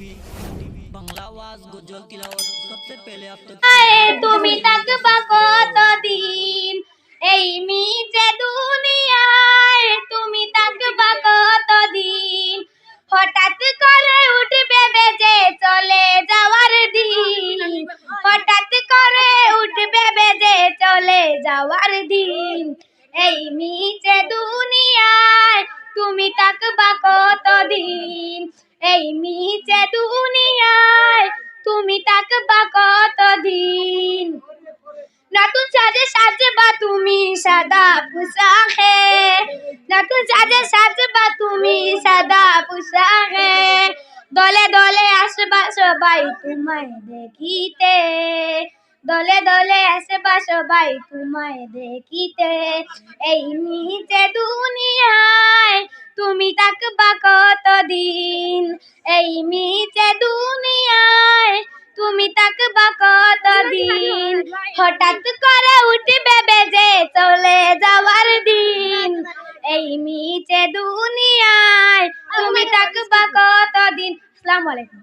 TV Bangla আওয়াজ, গজল কিলাওয়াত সবচেয়ে পেলে আপনি তুমি থাকবা কতদিন? এই হঠাৎ করে উঠবে বেজে চলে যাওয়ার দিন। হঠাৎ করে উঠবে বেজে চলে যাওয়ার দিন। এই মিছে দুনিয়ায় তুমি থাকবা কতদিন? দুনিয়ায়, তুমি থাকবা কতদিন? নতুন সাজে সাজবা তুমি সাদা পোশাকে। নতুন সাজে সাজবা তুমি সাদা পোশাকে। দলে দলে আসবা সবাই তোমায় দেখিতে। দলে দলে আসবা সবাই তোমায় দেখিতে। এই নিচে দুনিয়ায়, তুমি থাকবা কতদিন? হঠাৎ করে উঠবে বেজে চলে যাওয়ার দিন। এই মিছে দুনিয়ায় তুমি থাকবা কতদিন? আসসালামু আলাইকুম।